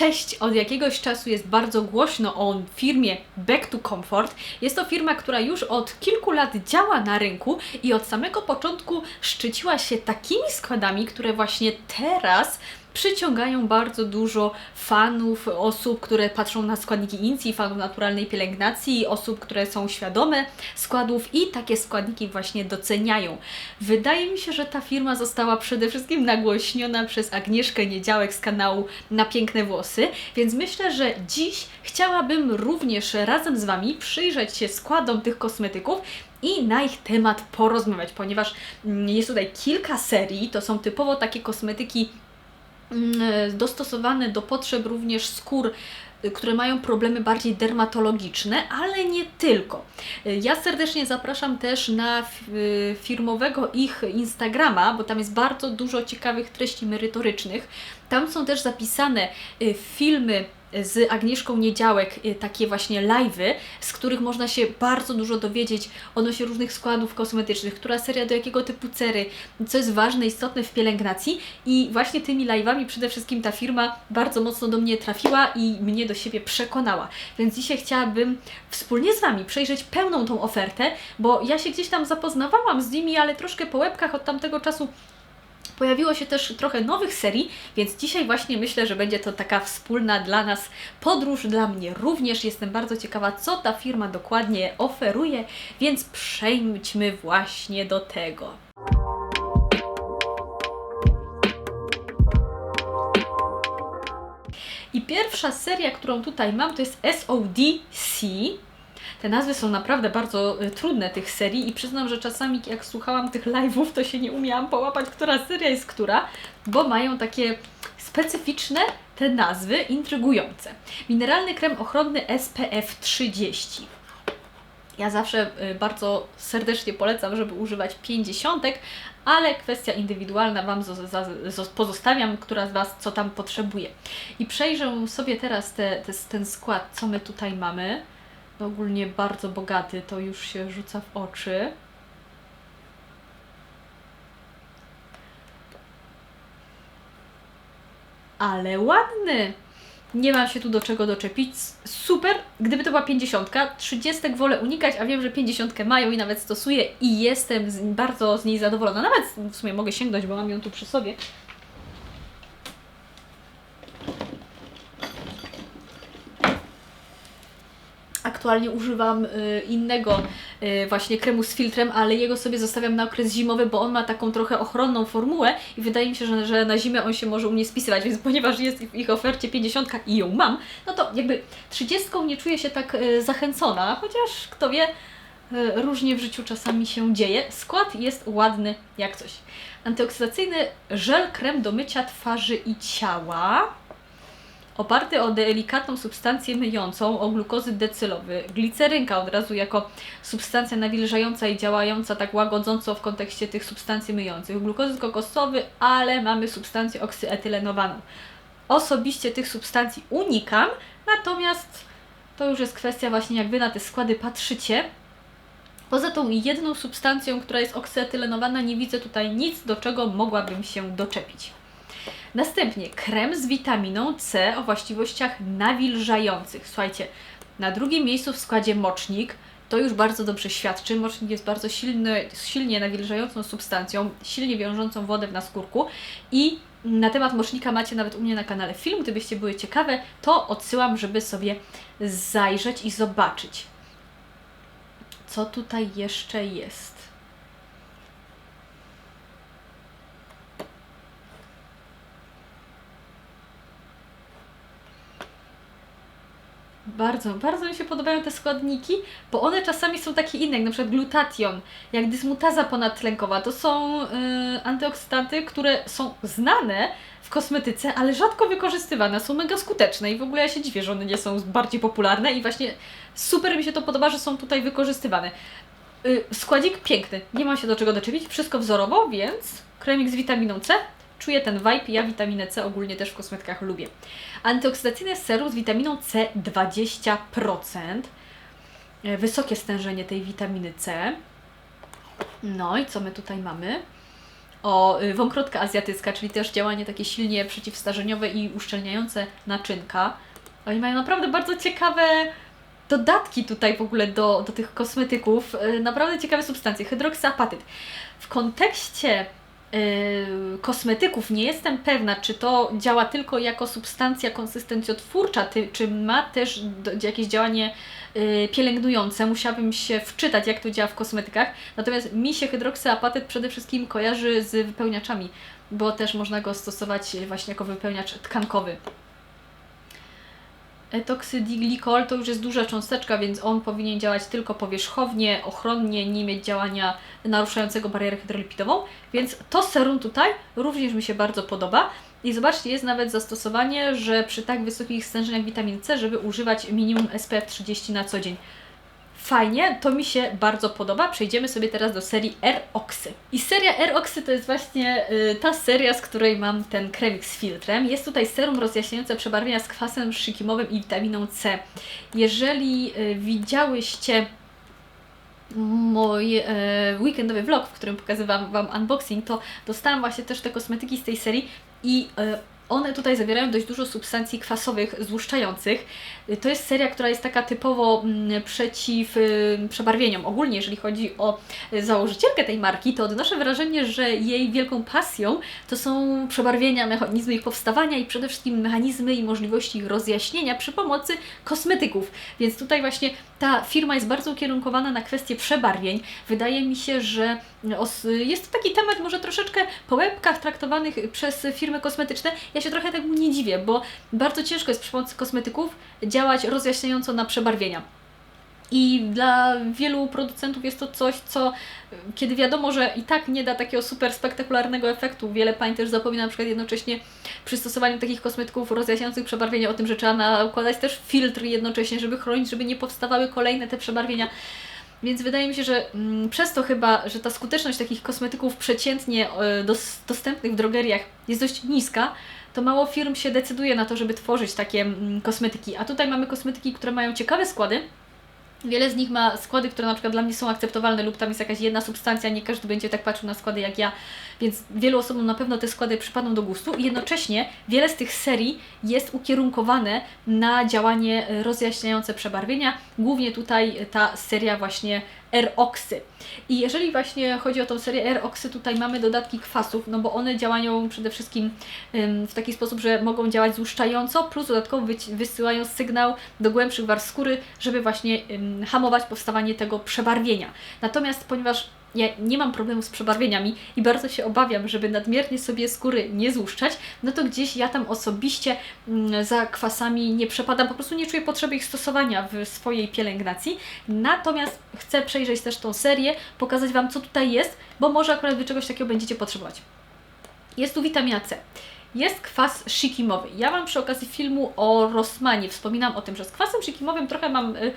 Cześć! Od jakiegoś czasu jest bardzo głośno o firmie Back to Comfort. Jest to firma, która już od kilku lat działa na rynku i od samego początku szczyciła się takimi składami, które właśnie teraz przyciągają bardzo dużo fanów, osób, które patrzą na składniki INCI, fanów naturalnej pielęgnacji, osób, które są świadome składów i takie składniki właśnie doceniają. Wydaje mi się, że ta firma została przede wszystkim nagłośniona przez Agnieszkę Niedziałek z kanału Na Piękne Włosy, więc myślę, że dziś chciałabym również razem z Wami przyjrzeć się składom tych kosmetyków i na ich temat porozmawiać, ponieważ mm, jest tutaj kilka serii, to są typowo takie kosmetyki dostosowane do potrzeb również skór y, które mają problemy bardziej dermatologiczne, ale nie tylko. Y, ja serdecznie zapraszam też na y, firmowego ich Instagrama, bo tam jest bardzo dużo ciekawych treści merytorycznych. Tam są też zapisane filmy z Agnieszką Niedziałek y, takie właśnie live'y, z których można się bardzo dużo dowiedzieć odnośnie różnych składów kosmetycznych, która seria do jakiego typu cery, co jest ważne, istotne w pielęgnacji i właśnie tymi live'ami przede wszystkim ta firma bardzo mocno do mnie trafiła i mnie do siebie przekonała. Więc dzisiaj chciałabym wspólnie z Wami przejrzeć pełną tą ofertę, bo ja się gdzieś tam zapoznawałam z nimi, ale troszkę po łebkach od tamtego czasu Pojawiło się też trochę nowych serii, więc dzisiaj właśnie myślę, że będzie to taka wspólna dla nas podróż, dla mnie również. Jestem bardzo ciekawa, co ta firma dokładnie oferuje, więc przejdźmy właśnie do tego. I pierwsza seria, którą tutaj mam, to jest SODC. Te nazwy są naprawdę bardzo y, trudne tych serii i przyznam, że czasami jak słuchałam tych live'ów, to się nie umiałam połapać, która seria jest która, bo mają takie specyficzne te nazwy, intrygujące. Mineralny krem ochronny SPF 30. Ja zawsze y, bardzo serdecznie polecam, żeby używać 50, ale kwestia indywidualna Wam pozostawiam, która z Was co tam potrzebuje. I przejrzę sobie teraz te, te, ten skład, co my tutaj mamy ogólnie bardzo bogaty, to już się rzuca w oczy. Ale ładny! Nie mam się tu do czego doczepić. Super! Gdyby to była 50, 30 wolę unikać, a wiem, że 50 mają i nawet stosuję i jestem z, bardzo z niej zadowolona. Nawet w sumie mogę sięgnąć, bo mam ją tu przy sobie. Aktualnie używam y, innego y, właśnie kremu z filtrem, ale jego sobie zostawiam na okres zimowy, bo on ma taką trochę ochronną formułę i wydaje mi się, że, że na zimę on się może u mnie spisywać, więc ponieważ jest w ich ofercie 50 i ją mam, no to jakby 30 nie czuję się tak y, zachęcona, chociaż kto wie, różnie w życiu czasami się dzieje. Skład jest ładny jak coś. Antyoksydacyjny żel krem do mycia twarzy i ciała oparty o delikatną substancję myjącą, o glukozy decylowy, glicerynka od razu jako substancja nawilżająca i działająca tak łagodząco w kontekście tych substancji myjących, glukozy kokosowy, ale mamy substancję oksyetylenowaną. Osobiście tych substancji unikam, natomiast to już jest kwestia właśnie jak Wy na te składy patrzycie. Poza tą jedną substancją, która jest oksyetylenowana, nie widzę tutaj nic, do czego mogłabym się doczepić. Następnie krem z witaminą C o właściwościach nawilżających. Słuchajcie, na drugim miejscu w składzie mocznik. To już bardzo dobrze świadczy. Mocznik jest bardzo silny, silnie nawilżającą substancją, silnie wiążącą wodę w naskórku i na temat mocznika macie nawet u mnie na kanale film. Gdybyście były ciekawe, to odsyłam, żeby sobie zajrzeć i zobaczyć. Co tutaj jeszcze jest? Bardzo, bardzo mi się podobają te składniki, bo one czasami są takie inne, jak na przykład glutation, jak dysmutaza ponadtlenkowa. To są y, antyoksydanty, które są znane w kosmetyce, ale rzadko wykorzystywane, są mega skuteczne i w ogóle ja się dziwię, że one nie są bardziej popularne i właśnie super mi się to podoba, że są tutaj wykorzystywane. Y, składzik piękny, nie ma się do czego doczepić, wszystko wzorowo, więc kremik z witaminą C, czuję ten vibe ja witaminę C ogólnie też w kosmetykach lubię. Antyoksydacyjne serum z witaminą C 20%. E, wysokie stężenie tej witaminy C. No i co my tutaj mamy? o y, wąkrotka azjatycka, czyli też działanie takie silnie przeciwstarzeniowe i uszczelniające naczynka. Oni mają naprawdę bardzo ciekawe dodatki tutaj w ogóle do, do tych kosmetyków. Y, Naprawdę ciekawe substancje. Hydroksyapatyt. W kontekście kosmetyków nie jestem pewna, czy to działa tylko jako substancja konsystencjotwórcza, czy ma też jakieś działanie y, pielęgnujące. Musiałabym się wczytać, jak to działa w kosmetykach. Natomiast mi się hydroksyapatyt przede wszystkim kojarzy z wypełniaczami, bo też można go stosować właśnie jako wypełniacz tkankowy. Etoksydiglikol to już jest duża cząsteczka, więc on powinien działać tylko powierzchownie, ochronnie, nie mieć działania naruszającego barierę hydrolipidową, więc to serum tutaj również mi się bardzo podoba. I zobaczcie, jest nawet zastosowanie, że przy tak wysokich stężeniach witaminy C, żeby używać minimum SPF 30 na co dzień. Fajnie, to mi się bardzo podoba. Przejdziemy sobie teraz do serii R-Oxy. I seria R-Oxy to jest właśnie y, ta seria, z której mam ten kremik z filtrem. Jest tutaj serum rozjaśniające przebarwienia z kwasem szykimowym i witaminą C. Jeżeli y, widziałyście mój e, weekendowy vlog, w którym pokazywałam Wam unboxing, to dostałam właśnie też te kosmetyki z tej serii i e, one tutaj zawierają dość dużo substancji kwasowych, złuszczających. Y, To jest seria, która jest taka typowo mm, przeciw y, przebarwieniom. Ogólnie, jeżeli chodzi o y, założycielkę tej marki, to odnoszę wrażenie, że jej wielką pasją to są przebarwienia, mechanizmy ich powstawania i przede wszystkim mechanizmy i możliwości ich rozjaśnienia przy pomocy kosmetyków. Więc tutaj właśnie ta firma jest bardzo ukierunkowana na kwestie przebarwień. Wydaje mi się, że os- jest to taki temat może troszeczkę po łebkach traktowanych przez firmy kosmetyczne. Ja się trochę temu nie dziwię, bo bardzo ciężko jest przy pomocy kosmetyków działać rozjaśniająco na przebarwienia. I dla wielu producentów jest to coś, co y, kiedy wiadomo, że i tak nie da takiego super spektakularnego efektu, wiele pań też zapomina na przykład jednocześnie przy stosowaniu takich kosmetyków rozjaśniających przebarwienia o tym, że trzeba nakładać też filtr jednocześnie, żeby chronić, żeby nie powstawały kolejne te przebarwienia. Więc wydaje mi się, że mm, przez to chyba, że ta skuteczność takich kosmetyków przeciętnie dos, dostępnych w drogeriach jest dość niska, to mało firm się decyduje na to, żeby tworzyć takie mm, kosmetyki. A tutaj mamy kosmetyki, które mają ciekawe składy. Wiele z nich ma składy, które na przykład dla mnie są akceptowalne, lub tam jest jakaś jedna substancja, nie każdy będzie tak patrzył na składy jak ja, więc wielu osobom na pewno te składy przypadną do gustu i jednocześnie wiele z tych serii jest ukierunkowane na działanie rozjaśniające przebarwienia, głównie tutaj ta seria właśnie R-oksy. I jeżeli właśnie chodzi o tą serię R-oksy, tutaj mamy dodatki kwasów, no bo one działają przede wszystkim w taki sposób, że mogą działać złuszczająco, plus dodatkowo wysyłają sygnał do głębszych warstw skóry, żeby właśnie hamować powstawanie tego przebarwienia. Natomiast ponieważ ja nie mam problemu z przebarwieniami i bardzo się obawiam, żeby nadmiernie sobie skóry nie złuszczać, no to gdzieś ja tam osobiście mm, za kwasami nie przepadam, po prostu nie czuję potrzeby ich stosowania w swojej pielęgnacji. Natomiast chcę przejrzeć też tą serię, pokazać Wam, co tutaj jest, bo może akurat Wy czegoś takiego będziecie potrzebować. Jest tu witamina C. Jest kwas shikimowy. Ja Wam przy okazji filmu o Rossmanie wspominam o tym, że z kwasem shikimowym trochę mam y,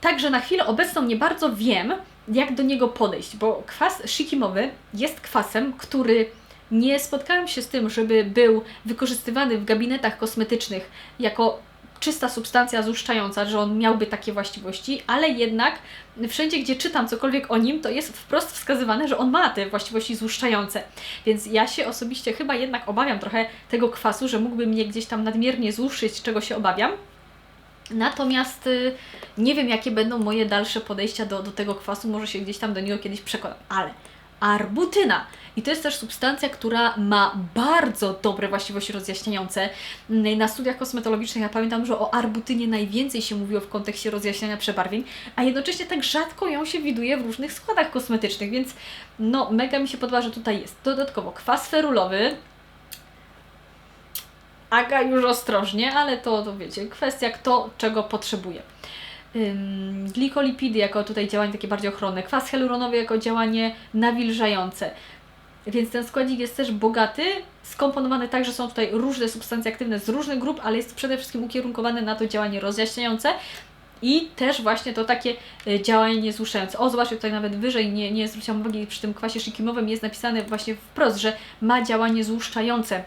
tak, że na chwilę obecną nie bardzo wiem, jak do niego podejść, bo kwas shikimowy jest kwasem, który nie spotkałem się z tym, żeby był wykorzystywany w gabinetach kosmetycznych jako czysta substancja złuszczająca, że on miałby takie właściwości, ale jednak wszędzie, gdzie czytam cokolwiek o nim, to jest wprost wskazywane, że on ma te właściwości złuszczające. Więc ja się osobiście chyba jednak obawiam trochę tego kwasu, że mógłby mnie gdzieś tam nadmiernie złuszczyć, czego się obawiam. Natomiast y, nie wiem, jakie będą moje dalsze podejścia do, do tego kwasu, może się gdzieś tam do niego kiedyś przekonam, ale arbutyna. I to jest też substancja, która ma bardzo dobre właściwości rozjaśniające. Na studiach kosmetologicznych ja pamiętam, że o arbutynie najwięcej się mówiło w kontekście rozjaśniania przebarwień, a jednocześnie tak rzadko ją się widuje w różnych składach kosmetycznych, więc no mega mi się podoba, że tutaj jest. Dodatkowo kwas ferulowy, Aga już ostrożnie, ale to, to wiecie, kwestia kto czego potrzebuje. Glikolipidy jako tutaj działanie takie bardziej ochronne, kwas hialuronowy jako działanie nawilżające. Więc ten składnik jest też bogaty, skomponowany tak, że są tutaj różne substancje aktywne z różnych grup, ale jest przede wszystkim ukierunkowany na to działanie rozjaśniające i też właśnie to takie y, działanie niezłuszczające. O, zobaczcie, tutaj nawet wyżej, nie, nie zwróciłam uwagi, przy tym kwasie szykimowym jest napisane właśnie wprost, że ma działanie złuszczające.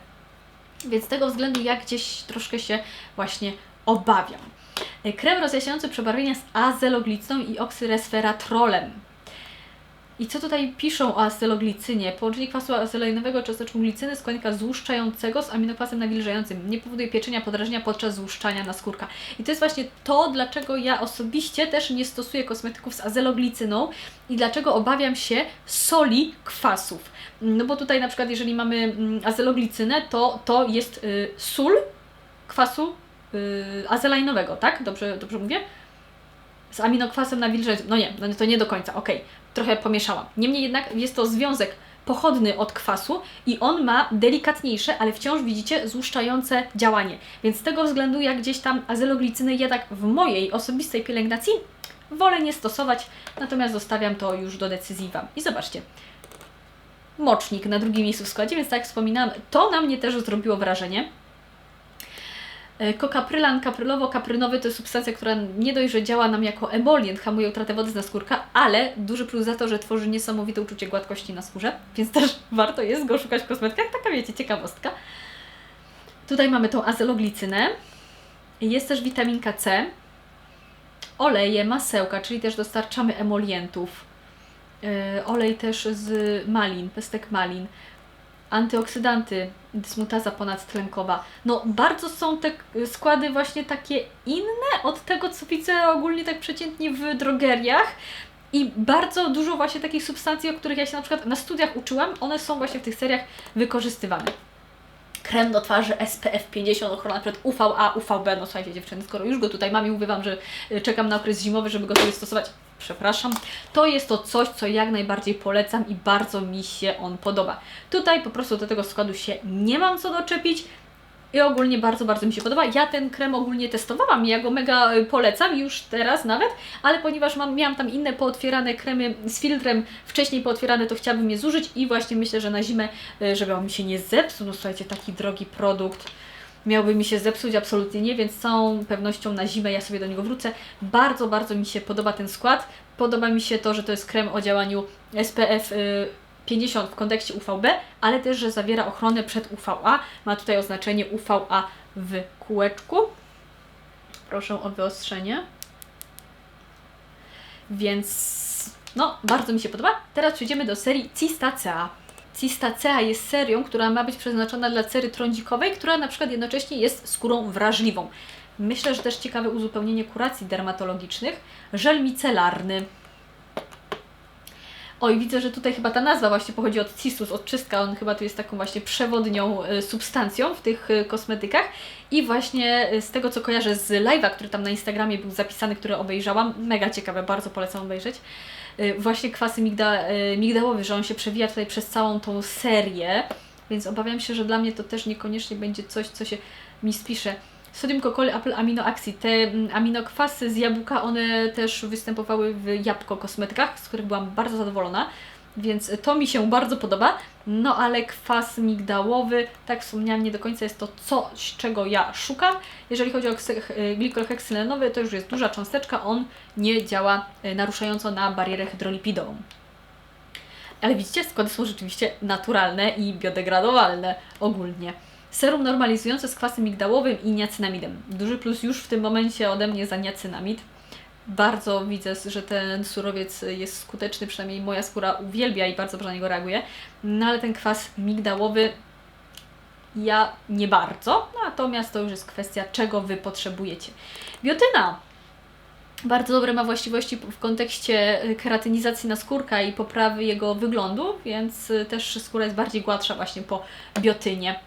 Więc z tego względu ja gdzieś troszkę się właśnie obawiam. Y, Krem rozjaśniający przebarwienia z azeloglicyną i oksyresveratrolem. I co tutaj piszą o aceloglicynie? Połączenie kwasu aceleinowego cząsteczką glicyny, składnika złuszczającego z aminokwasem nawilżającym. Nie powoduje pieczenia, podrażnienia podczas złuszczania naskórka. I to jest właśnie to, dlaczego ja osobiście też nie stosuję kosmetyków z azeloglicyną i dlaczego obawiam się soli kwasów. No bo tutaj na przykład jeżeli mamy mm, azeloglicynę, to to jest y, sól kwasu y, azelainowego, tak? Dobrze, dobrze mówię? Z aminokwasem nawilżającym. No nie, no to nie do końca, okej. Trochę pomieszałam. Niemniej jednak jest to związek pochodny od kwasu i on ma delikatniejsze, ale wciąż widzicie złuszczające działanie. Więc z tego względu jak gdzieś tam azeloglicyny jednak w mojej osobistej pielęgnacji wolę nie stosować, natomiast zostawiam to już do decyzji Wam. I zobaczcie, mocznik na drugim miejscu w składzie, więc tak jak wspominałam, to na mnie też zrobiło wrażenie. E, Kokaprylan kaprylowo-kaprynowy to jest substancja, która nie dość, że działa nam jako emolient, hamuje utratę wody z naskórka, ale duży plus za to, że tworzy niesamowite uczucie gładkości na skórze, więc też warto jest go szukać w kosmetykach. Taka wiecie, ciekawostka. Tutaj mamy tą azeloglicynę. Jest też witaminka C, oleje, masełka, czyli też dostarczamy emolientów. Yy, olej też z malin, pestek malin, antyoksydanty, dysmutaza ponadtlenkowa. No bardzo są te składy właśnie takie inne od tego, co widzę ogólnie tak przeciętnie w drogeriach. I bardzo dużo właśnie takich substancji, o których ja się na przykład na studiach uczyłam, one są właśnie w tych seriach wykorzystywane. Krem do twarzy SPF 50, ochrona przed UVA, UVB. No słuchajcie dziewczyny, skoro już go tutaj mam i mówię Wam, że y, czekam na okres zimowy, żeby go sobie stosować, przepraszam, to jest to coś, co jak najbardziej polecam i bardzo mi się on podoba. Tutaj po prostu do tego składu się nie mam co doczepić. I ogólnie bardzo, bardzo mi się podoba. Ja ten krem ogólnie testowałam ja go mega y, polecam już teraz nawet, ale ponieważ mam, miałam tam inne pootwierane kremy z filtrem, wcześniej pootwierane, to chciałabym je zużyć i właśnie myślę, że na zimę, y, żeby on mi się nie zepsuł, no słuchajcie, taki drogi produkt miałby mi się zepsuć, absolutnie nie, więc z całą pewnością na zimę ja sobie do niego wrócę. Bardzo, bardzo mi się podoba ten skład. Podoba mi się to, że to jest krem o działaniu SPF 50 w kontekście UVB, ale też, że zawiera ochronę przed UVA. Ma tutaj oznaczenie UVA w kółeczku. Proszę o wyostrzenie. Więc no, bardzo mi się podoba. Teraz przejdziemy do serii Cistacea. Cistacea jest serią, która ma być przeznaczona dla cery trądzikowej, która na przykład jednocześnie jest skórą wrażliwą. Myślę, że też ciekawe uzupełnienie kuracji dermatologicznych. Żel micelarny. Oj, widzę, że tutaj chyba ta nazwa właśnie pochodzi od cistus, od czystka. On chyba tu jest taką właśnie przewodnią y, substancją w tych y, kosmetykach. I właśnie y, z tego, co kojarzę z live'a, który tam na Instagramie był zapisany, który obejrzałam, mega ciekawe, bardzo polecam obejrzeć. Właśnie kwasy migda, migdałowe, że on się przewija tutaj przez całą tą serię, więc obawiam się, że dla mnie to też niekoniecznie będzie coś, co się mi spisze. Sodium kokoly, apple. Te mm, aminokwasy z jabłka, one też występowały w jabłko kosmetykach, z których byłam bardzo zadowolona. Więc to mi się bardzo podoba. No ale kwas migdałowy, tak wspomniałam, nie do końca jest to coś, czego ja szukam. Jeżeli chodzi o e, glikol heksylenowy, to już jest duża cząsteczka, on nie działa e, naruszająco na barierę hydrolipidową. Ale widzicie, składy są rzeczywiście naturalne i biodegradowalne ogólnie. Serum normalizujące z kwasem migdałowym i niacynamidem. Duży plus już w tym momencie ode mnie za niacynamid. Bardzo widzę, że ten surowiec jest skuteczny, przynajmniej moja skóra uwielbia i bardzo dobrze na niego reaguje. No ale ten kwas migdałowy ja nie bardzo, natomiast to już jest kwestia, czego Wy potrzebujecie. Biotyna bardzo dobre ma właściwości w kontekście keratynizacji naskórka i poprawy jego wyglądu, więc też skóra jest bardziej gładsza właśnie po biotynie.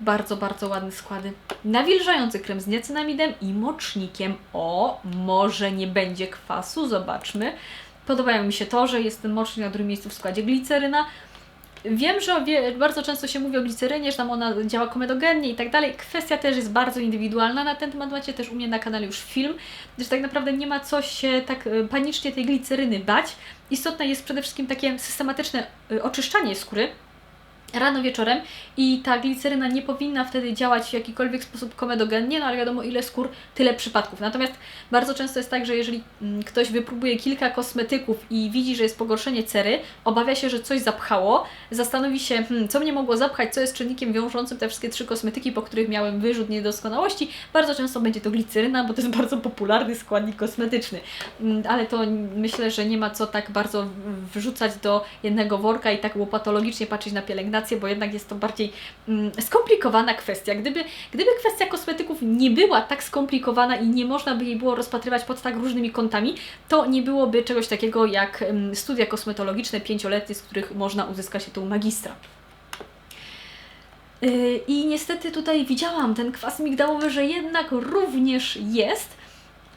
Bardzo, bardzo ładne składy. Nawilżający krem z niacynamidem i mocznikiem. O, może nie będzie kwasu, zobaczmy. Podobają mi się to, że jest ten mocznik na drugim miejscu w składzie gliceryna. Wiem, że bardzo często się mówi o glicerynie, że tam ona działa komedogennie i tak dalej. Kwestia też jest bardzo indywidualna na ten temat. Macie też u mnie na kanale już film, że tak naprawdę nie ma co się tak e, panicznie tej gliceryny bać. Istotne jest przede wszystkim takie systematyczne e, oczyszczanie skóry, rano wieczorem i ta gliceryna nie powinna wtedy działać w jakikolwiek sposób komedogennie, no ale wiadomo ile skór, tyle przypadków. Natomiast bardzo często jest tak, że jeżeli mm, ktoś wypróbuje kilka kosmetyków i widzi, że jest pogorszenie cery, obawia się, że coś zapchało, zastanowi się, hmm, co mnie mogło zapchać, co jest czynnikiem wiążącym te wszystkie trzy kosmetyki, po których miałem wyrzut niedoskonałości. Bardzo często będzie to gliceryna, bo to jest bardzo popularny składnik kosmetyczny. Mm, Ale to myślę, że nie ma co tak bardzo wrzucać do jednego worka i tak łopatologicznie patrzeć na pielęgnację, bo jednak jest to bardziej mm, skomplikowana kwestia. Gdyby, gdyby kwestia kosmetyków nie była tak skomplikowana i nie można by jej było rozpatrywać pod tak różnymi kątami, to nie byłoby czegoś takiego jak mm, studia kosmetologiczne pięcioletnie, z których można uzyskać tytuł magistra. Yy, I niestety tutaj widziałam ten kwas migdałowy, że jednak również jest,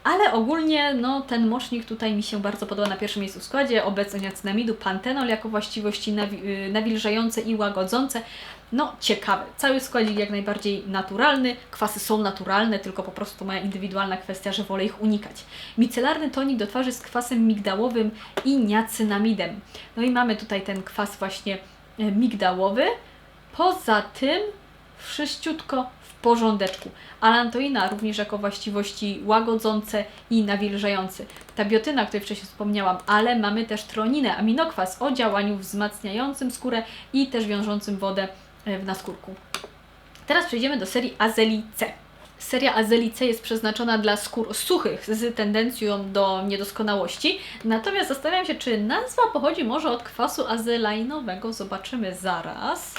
ale ogólnie no, ten mocznik tutaj mi się bardzo podoba na pierwszym miejscu w składzie. Obecność niacinamidu, pantenol jako właściwości nawi- yy, nawilżające i łagodzące. No ciekawe. Cały składzik jak najbardziej naturalny. Kwasy są naturalne, tylko po prostu moja indywidualna kwestia, że wolę ich unikać. Micelarny tonik do twarzy z kwasem migdałowym i niacynamidem. No i mamy tutaj ten kwas właśnie e, migdałowy. Poza tym wszyściutko porządeczku. Alantoina również jako właściwości łagodzące i nawilżające. Ta biotyna, o której wcześniej wspomniałam, ale mamy też troninę, aminokwas o działaniu wzmacniającym skórę i też wiążącym wodę e, w naskórku. Teraz przejdziemy do serii Azeli C. Seria Azeli C jest przeznaczona dla skór suchych z tendencją do niedoskonałości. Natomiast zastanawiam się, czy nazwa pochodzi może od kwasu azelainowego. Zobaczymy zaraz.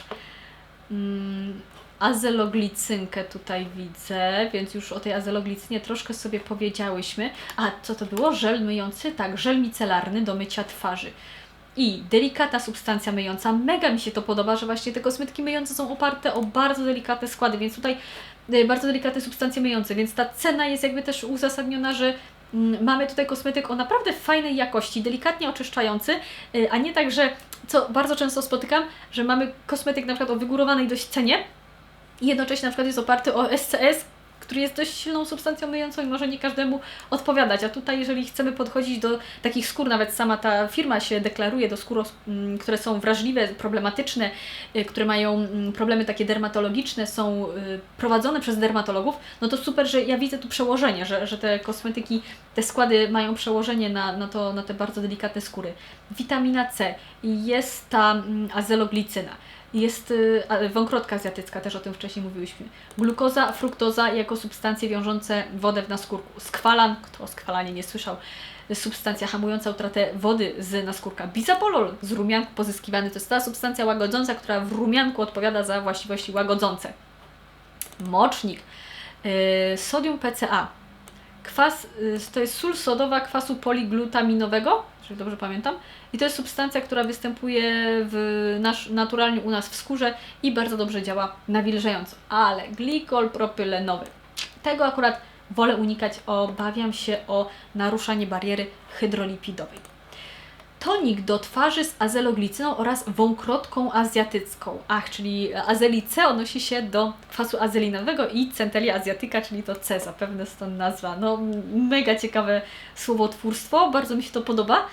Azeloglicynkę tutaj widzę, więc już o tej azeloglicynie troszkę sobie powiedziałyśmy. A co to było? Żel myjący? Tak, żel micelarny do mycia twarzy. I delikatna substancja myjąca. Mega mi się to podoba, że właśnie te kosmetyki myjące są oparte o bardzo delikatne składy, więc tutaj y, bardzo delikatne substancje myjące, więc ta cena jest jakby też uzasadniona, że mm, mamy tutaj kosmetyk o naprawdę fajnej jakości, delikatnie oczyszczający, y, a nie tak, że co bardzo często spotykam, że mamy kosmetyk na przykład o wygórowanej dość cenie i jednocześnie na przykład jest oparty o SCS, który jest dość silną substancją myjącą i może nie każdemu odpowiadać. A tutaj, jeżeli chcemy podchodzić do takich skór, nawet sama ta firma się deklaruje do skór, os- m, które są wrażliwe, problematyczne, y, które mają mm, problemy takie dermatologiczne, są y, prowadzone przez dermatologów, no to super, że ja widzę tu przełożenie, że, że te kosmetyki, te składy mają przełożenie na, na, to, na te bardzo delikatne skóry. Witamina C, jest ta mm, azeloglicyna. Jest y, wąkrotka azjatycka, też o tym wcześniej mówiłyśmy. Glukoza, fruktoza jako substancje wiążące wodę w naskórku. Skwalan, kto o skwalanie nie słyszał, substancja hamująca utratę wody z naskórka. Bisabolol z rumianku pozyskiwany to jest ta substancja łagodząca, która w rumianku odpowiada za właściwości łagodzące. Mocznik, y, sodium PCA. Kwas, y, to jest sól sodowa kwasu poliglutaminowego, jeżeli dobrze pamiętam. I to jest substancja, która występuje w nasz, naturalnie u nas w skórze i bardzo dobrze działa nawilżająco. Ale glikol propylenowy. Tego akurat wolę unikać, obawiam się o naruszanie bariery hydrolipidowej. Tonik do twarzy z azeloglicyną oraz wąkrotką azjatycką. Ach, czyli azeli C odnosi się do kwasu azelinowego i centelia azjatyka, czyli to C, zapewne stąd nazwa. No, mega ciekawe słowotwórstwo, bardzo mi się to podoba.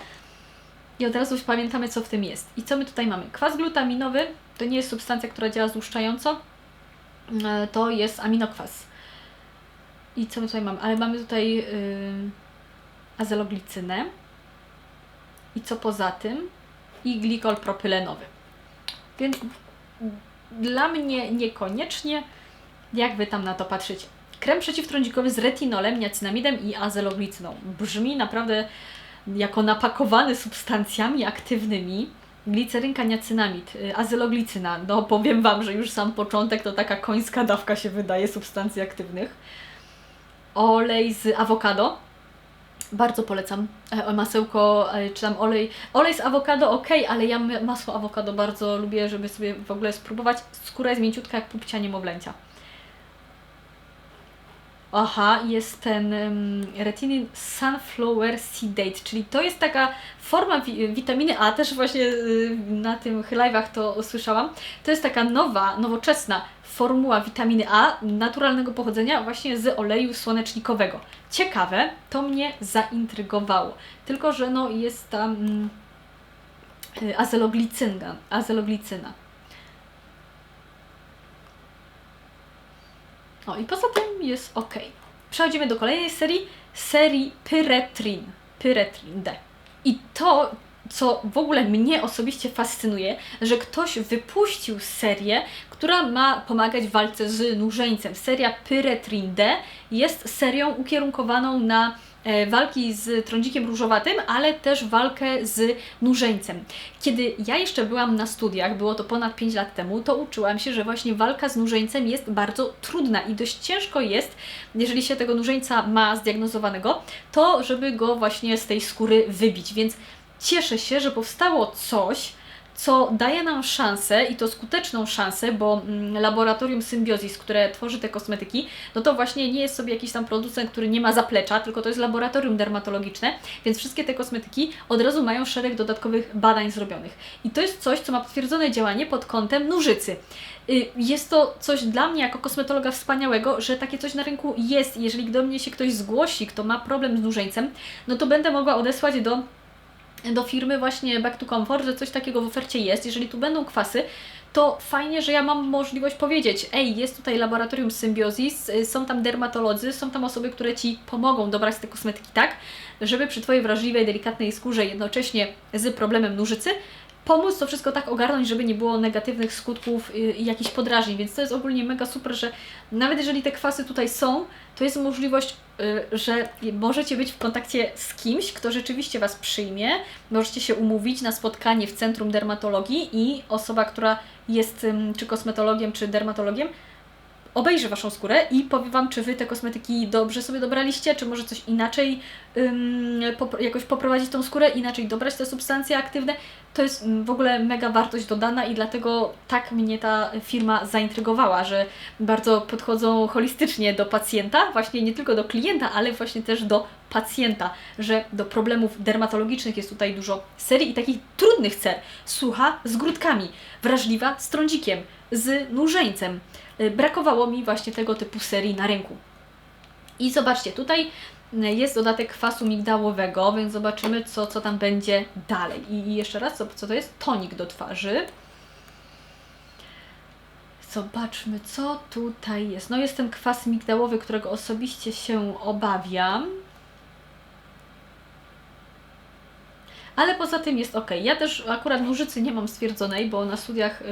I od razu już pamiętamy, co w tym jest. I co my tutaj mamy? Kwas glutaminowy to nie jest substancja, która działa złuszczająco, e, to jest aminokwas. I co my tutaj mamy? Ale mamy tutaj yy, azeloglicynę. I co poza tym? I glikol propylenowy. Więc dla mnie niekoniecznie, jak Wy tam na to patrzycie. Krem przeciwtrądzikowy z retinolem, niacinamidem i azeloglicyną. Brzmi naprawdę jako napakowany substancjami aktywnymi. Glicerynka, niacynamid, y, azeloglicyna. No powiem Wam, że już sam początek to taka końska dawka się wydaje substancji aktywnych. Olej z awokado. Bardzo polecam. E, Masełko, e, czy tam olej. Olej z awokado ok, ale ja masło awokado bardzo lubię, żeby sobie w ogóle spróbować. Skóra jest mięciutka jak pupcia niemowlęcia. Aha, jest ten um, retinin sunflower sedate, czyli to jest taka forma wi- witaminy A, też właśnie y, na tym live'ach to usłyszałam. To jest taka nowa, nowoczesna formuła witaminy A naturalnego pochodzenia właśnie z oleju słonecznikowego. Ciekawe, to mnie zaintrygowało. Tylko, że no jest tam mm, y, azeloglicyna. O i poza tym jest ok. Przechodzimy do kolejnej serii, serii Pyretrin. Pyretrin D. I to, co w ogóle mnie osobiście fascynuje, że ktoś wypuścił serię, która ma pomagać w walce z nużeńcem. Seria Pyretrin D jest serią ukierunkowaną na walki z trądzikiem różowatym, ale też walkę z nużeńcem. Kiedy ja jeszcze byłam na studiach, było to ponad 5 lat temu, to uczyłam się, że właśnie walka z nużeńcem jest bardzo trudna i dość ciężko jest, jeżeli się tego nużeńca ma zdiagnozowanego, to żeby go właśnie z tej skóry wybić. Więc cieszę się, że powstało coś, co daje nam szansę i to skuteczną szansę, bo mm, laboratorium Symbiosis, które tworzy te kosmetyki, no to właśnie nie jest sobie jakiś tam producent, który nie ma zaplecza, tylko to jest laboratorium dermatologiczne, więc wszystkie te kosmetyki od razu mają szereg dodatkowych badań zrobionych. I to jest coś, co ma potwierdzone działanie pod kątem nużycy. Y, Jest to coś dla mnie jako kosmetologa wspaniałego, że takie coś na rynku jest. Jeżeli do mnie się ktoś zgłosi, kto ma problem z nużeńcem, no to będę mogła odesłać do do firmy właśnie Back to Comfort, że coś takiego w ofercie jest. Jeżeli tu będą kwasy, to fajnie, że ja mam możliwość powiedzieć, ej, jest tutaj laboratorium Symbiosis, y, są tam dermatolodzy, są tam osoby, które Ci pomogą dobrać te kosmetyki tak, żeby przy Twojej wrażliwej, delikatnej skórze jednocześnie z problemem nużycy pomóc to wszystko tak ogarnąć, żeby nie było negatywnych skutków i jakichś podrażnień. Więc to jest ogólnie mega super, że nawet jeżeli te kwasy tutaj są, to jest możliwość, y, że możecie być w kontakcie z kimś, kto rzeczywiście Was przyjmie. Możecie się umówić na spotkanie w centrum dermatologii i osoba, która jest czy kosmetologiem, czy dermatologiem, obejrzy Waszą skórę i powie Wam, czy Wy te kosmetyki dobrze sobie dobraliście, czy może coś inaczej ym, popro- jakoś poprowadzić tą skórę, inaczej dobrać te substancje aktywne. To jest mm, w ogóle mega wartość dodana i dlatego tak mnie ta firma zaintrygowała, że bardzo podchodzą holistycznie do pacjenta, właśnie nie tylko do klienta, ale właśnie też do pacjenta, że do problemów dermatologicznych jest tutaj dużo serii i takich trudnych cer. Sucha z grudkami, wrażliwa z trądzikiem, z nużeńcem. Y, Brakowało mi właśnie tego typu serii na rynku. I zobaczcie, tutaj y, jest dodatek kwasu migdałowego, więc zobaczymy, co, co tam będzie dalej. I, jeszcze raz, co, co to jest? Tonik do twarzy. Zobaczmy, co tutaj jest. No jest ten kwas migdałowy, którego osobiście się obawiam. Ale poza tym jest ok. Ja też akurat nużycy nie mam stwierdzonej, bo na studiach y,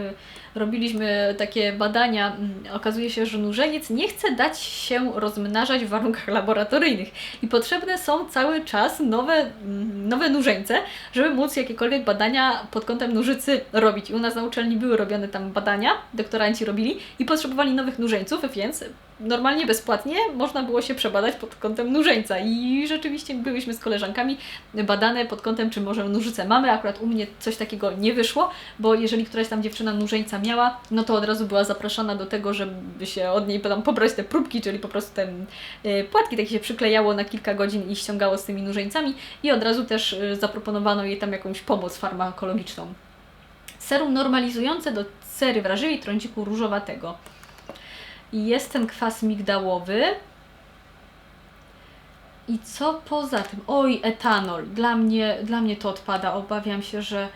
robiliśmy takie badania. Mm, Okazuje się, że nurzeniec nie chce dać się rozmnażać w warunkach laboratoryjnych i potrzebne są cały czas nowe, mm, nowe nużeńce, żeby móc jakiekolwiek badania pod kątem nużycy robić. I u nas na uczelni były robione tam badania, doktoranci robili i potrzebowali nowych nużeńców, więc normalnie bezpłatnie można było się przebadać pod kątem nużeńca i rzeczywiście byliśmy z koleżankami badane pod kątem, czy może nużycę mamy. Akurat u mnie coś takiego nie wyszło, bo jeżeli któraś tam dziewczyna nużeńca miała, no to od razu była zapraszana do tego, żeby się od niej tam pobrać te próbki, czyli po prostu te y, płatki takie się przyklejało na kilka godzin i ściągało z tymi nużeńcami i od razu też y, zaproponowano jej tam jakąś pomoc farmakologiczną. Serum normalizujące do cery wrażliwej trądziku różowatego. I jest ten kwas migdałowy. I co poza tym? Oj, etanol. Dla mnie, dla mnie to odpada. Obawiam się, że,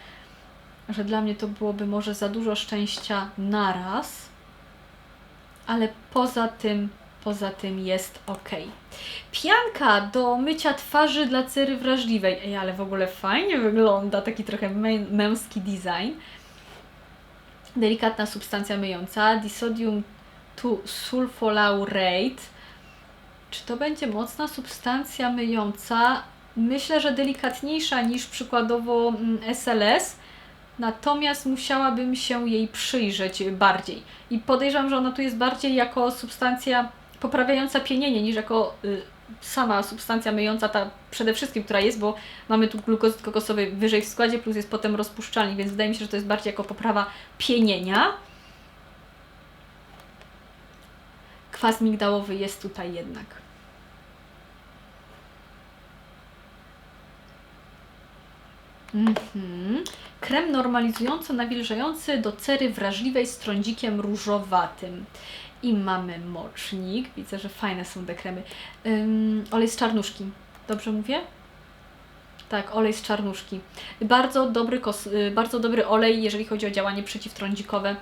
że dla mnie to byłoby może za dużo szczęścia naraz. Ale poza tym, poza tym jest ok. Pianka do mycia twarzy dla cery wrażliwej. Ej, ale w ogóle fajnie wygląda. Taki trochę mę- męski design. Delikatna substancja myjąca. Disodium tu sulfolaurate. Czy to będzie mocna substancja myjąca? Myślę, że delikatniejsza niż przykładowo mm, SLS, natomiast musiałabym się jej przyjrzeć bardziej. I podejrzewam, że ona tu jest bardziej jako substancja poprawiająca pienienie niż jako y, sama substancja myjąca, ta przede wszystkim, która jest, bo mamy tu glukozyd kokosowy wyżej w składzie, plus jest potem rozpuszczalny, więc wydaje mi się, że to jest bardziej jako poprawa pienienia. Kwas migdałowy jest tutaj jednak. Mhm. Krem normalizująco nawilżający do cery wrażliwej z trądzikiem różowatym. I mamy mocznik. Widzę, że fajne są te kremy. Ym, olej z czarnuszki. Dobrze mówię? Tak, olej z czarnuszki. Bardzo dobry, y, bardzo dobry olej, jeżeli chodzi o działanie przeciwtrądzikowe.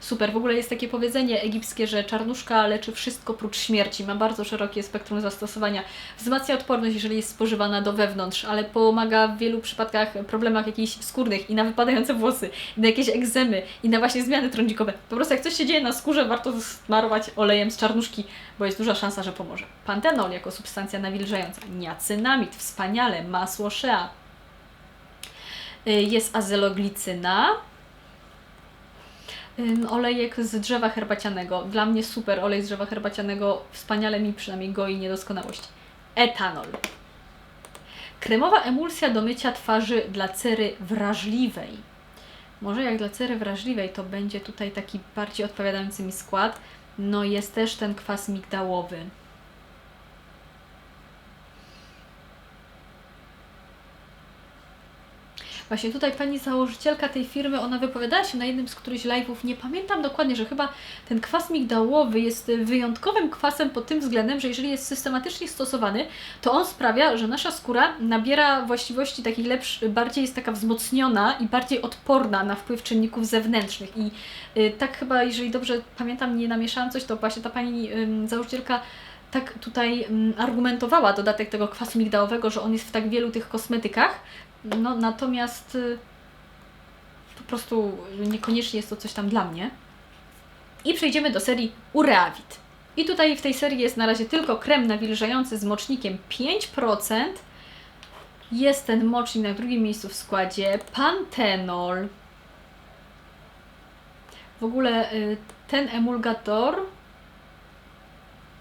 Super, w ogóle jest takie powiedzenie egipskie, że czarnuszka leczy wszystko prócz śmierci. Ma bardzo szerokie spektrum zastosowania. Wzmacnia odporność, jeżeli jest spożywana do wewnątrz, ale pomaga w wielu przypadkach, problemach jakichś skórnych i na wypadające włosy, i na jakieś egzemy, i na właśnie zmiany trądzikowe. Po prostu jak coś się dzieje na skórze, warto smarować olejem z czarnuszki, bo jest duża szansa, że pomoże. Pantenol jako substancja nawilżająca, niacynamid, wspaniale, masło shea. Y, Jest azeloglicyna, olejek z drzewa herbacianego. Dla mnie super olej z drzewa herbacianego. Wspaniale mi przynajmniej goi niedoskonałość. Etanol. Kremowa emulsja do mycia twarzy dla cery wrażliwej. Może jak dla cery wrażliwej to będzie tutaj taki bardziej odpowiadający mi skład. No jest też ten kwas migdałowy. Właśnie tutaj pani założycielka tej firmy, ona wypowiadała się na jednym z którychś live'ów, nie pamiętam dokładnie, że chyba ten kwas migdałowy jest wyjątkowym kwasem pod tym względem, że jeżeli jest systematycznie stosowany, to on sprawia, że nasza skóra nabiera właściwości takich lepszych, bardziej jest taka wzmocniona i bardziej odporna na wpływ czynników zewnętrznych. I y, tak chyba, jeżeli dobrze pamiętam, nie namieszałam coś, to właśnie ta pani ym, założycielka tak tutaj argumentowała dodatek tego kwasu migdałowego, że on jest w tak wielu tych kosmetykach, no natomiast y, po prostu niekoniecznie jest to coś tam dla mnie. I przejdziemy do serii Ureavit. I tutaj w tej serii jest na razie tylko krem nawilżający z mocznikiem 5%. Jest ten mocznik na drugim miejscu w składzie. Pantenol. W ogóle y, ten emulgator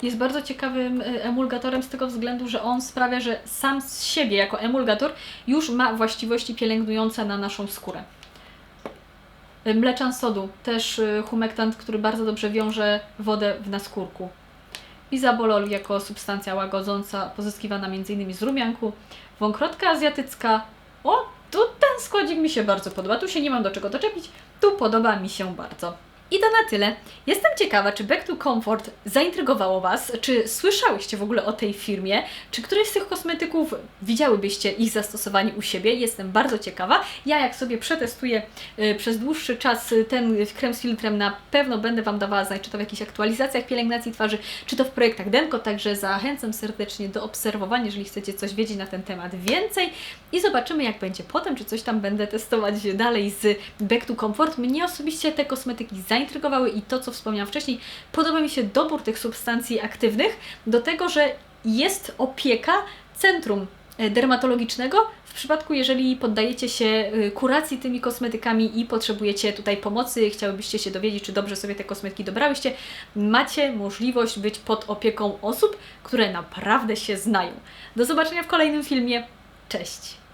jest bardzo ciekawym y, emulgatorem z tego względu, że on sprawia, że sam z siebie jako emulgator już ma właściwości pielęgnujące na naszą skórę. Y, Mleczan sodu, też y, humektant, który bardzo dobrze wiąże wodę w naskórku. Izabolol jako substancja łagodząca, pozyskiwana m.in. z rumianku. Wąkrotka azjatycka. O, tu ten składzik mi się bardzo podoba. Tu się nie mam do czego doczepić. Tu podoba mi się bardzo. I to na tyle. Jestem ciekawa, czy Back to Comfort zaintrygowało Was, czy słyszałyście w ogóle o tej firmie, czy któryś z tych kosmetyków widziałybyście ich zastosowanie u siebie. Jestem bardzo ciekawa. Ja jak sobie przetestuję y, przez dłuższy czas y, ten krem z filtrem, na pewno będę Wam dawała znać, czy to w jakichś aktualizacjach pielęgnacji twarzy, czy to w projektach Denko, także zachęcam serdecznie do obserwowania, jeżeli chcecie coś wiedzieć na ten temat więcej i zobaczymy jak będzie potem, czy coś tam będę testować dalej z Back to Comfort. Mnie osobiście te kosmetyki zaintrygowały i to, co wspomniałam wcześniej, podoba mi się dobór tych substancji aktywnych do tego, że jest opieka centrum e, dermatologicznego w przypadku, jeżeli poddajecie się e, kuracji tymi kosmetykami i potrzebujecie tutaj pomocy, chciałybyście się dowiedzieć, czy dobrze sobie te kosmetyki dobrałyście, macie możliwość być pod opieką osób, które naprawdę się znają. Do zobaczenia w kolejnym filmie. Cześć!